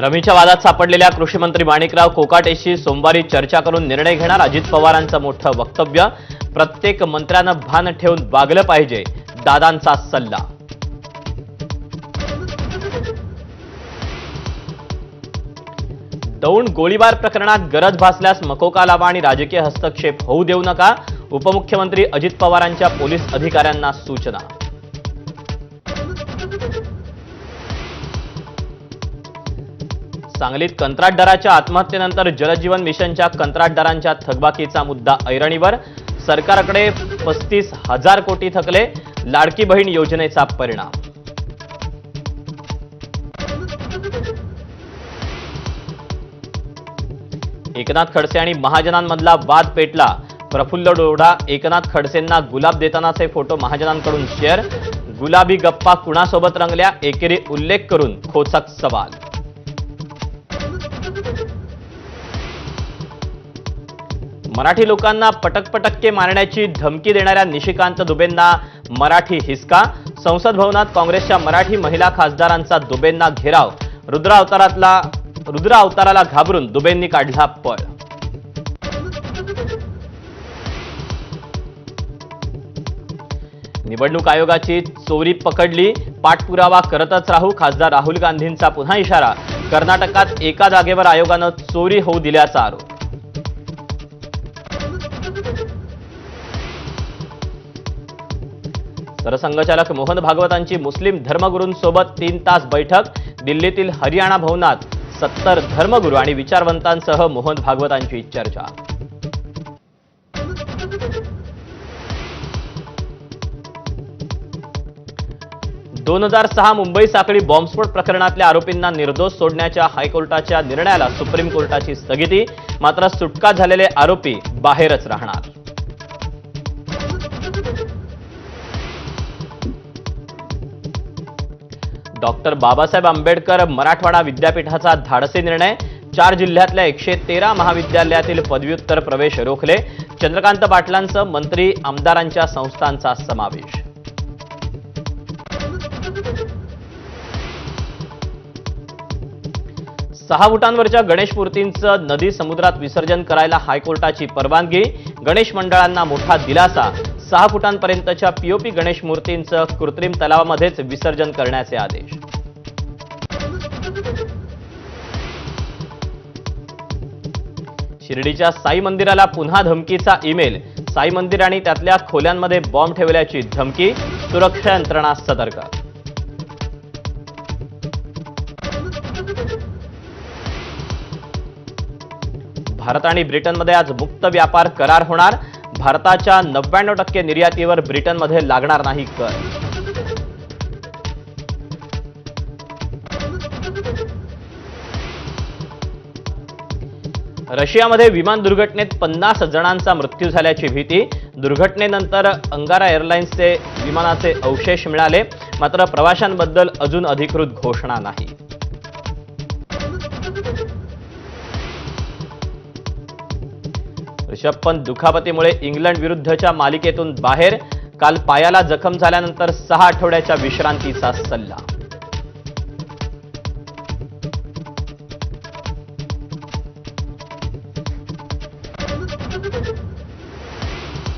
रमीच्या वादात सापडलेल्या कृषी मंत्री माणिकराव कोकाटेशी सोमवारी चर्चा करून निर्णय घेणार अजित पवारांचं मोठं वक्तव्य. प्रत्येक मंत्र्यानं भान ठेवून वागलं पाहिजे दादांचा सल्ला. दौंड गोळीबार प्रकरणात गरज भासल्यास मकोका लावा आणि राजकीय हस्तक्षेप होऊ देऊ नका उपमुख्यमंत्री अजित पवारांच्या पोलीस अधिकाऱ्यांना सूचना. सांगलीत कंत्राटदाराच्या आत्महत्येनंतर जलजीवन मिशनच्या कंत्राटदारांच्या थकबाकीचा मुद्दा ऐरणीवर. सरकारकडे पस्तीस हजार कोटी थकले लाडकी बहीण योजनेचा परिणाम. एकनाथ खडसे आणि महाजनांमधला वाद पेटला. प्रफुल्ल डोडा एकनाथ खडसेंना गुलाब देतानाचे फोटो महाजनांकडून शेअर. गुलाबी गप्पा कुणासोबत रंगल्या एकेरी उल्लेख करून खोचक सवाल. मराठी लोकांना पटक पटक्के मारण्याची धमकी देणाऱ्या निशिकांत दुबेंना मराठी हिसका. संसद भवनात काँग्रेसच्या मराठी महिला खासदारांचा दुबेंना घेराव. रुद्र अवतारातला रुद्र अवताराला घाबरून दुबेंनी काढला पळ. निवडणूक आयोगाची चोरी पकडली. पाठपुरावा करतच राहू खासदार राहुल गांधींचा पुन्हा इशारा. कर्नाटकात एका जागेवर आयोगानं चोरी होऊ दिल्याचा आरोप. सरसंघचालक मोहन भागवतांची मुस्लिम धर्मगुरूंसोबत तीन तास बैठक दिल्लीतील हरियाणा भवनात सत्तर धर्मगुरू आणि विचारवंतांसह मोहन भागवतांची चर्चा. दोन हजार सहा मुंबई साखळी बॉम्बस्फोट प्रकरणातल्या आरोपींना निर्दोष सोडण्याच्या हायकोर्टाच्या निर्णयाला सुप्रीम कोर्टाची स्थगिती मात्र सुटका झालेले आरोपी बाहेरच राहणार. डॉक्टर बाबासाहेब आंबेडकर मराठवाडा विद्यापीठाचा धाडसी निर्णय. चार जिल्ह्यातल्या एकशे तेरा महाविद्यालयातील पदव्युत्तर प्रवेश रोखले. चंद्रकांत पाटलांचं मंत्री आमदारांच्या संस्थांचा समावेश. सहा फुटांवरच्या गणेश मूर्तींचं नदी समुद्रात विसर्जन करायला हायकोर्टाची परवानगी. गणेश मंडळांना मोठा दिलासा. सहा फुटांपर्यंतच्या पीओपी गणेश मूर्तींचं कृत्रिम तलावामध्येच विसर्जन करण्याचे आदेश. शिर्डीच्या साई मंदिराला पुन्हा धमकीचा ईमेल. साई मंदिर आणि त्यातल्या खोल्यांमध्ये बॉम्ब ठेवल्याची धमकी. सुरक्षा यंत्रणा सतर्क. भारत आणि ब्रिटनमध्ये आज मुक्त व्यापार करार होणार. भारताच्या नव्याण्णव टक्के निर्यातीवर ब्रिटनमध्ये लागणार नाही कर. रशियामध्ये विमान दुर्घटनेत पन्नास जणांचा मृत्यू झाल्याची भीती. दुर्घटनेनंतर अंगारा एअरलाइन्सचे विमानाचे अवशेष मिळाले. मात्र प्रवाशांबद्दल अजून अधिकृत घोषणा नाही. ऋषभ पंत दुखापतीमुळे इंग्लंड विरुद्धच्या मालिकेतून बाहेर काल पायाला जखम झाल्यानंतर सहा आठवड्याच्या विश्रांतीचा सल्ला.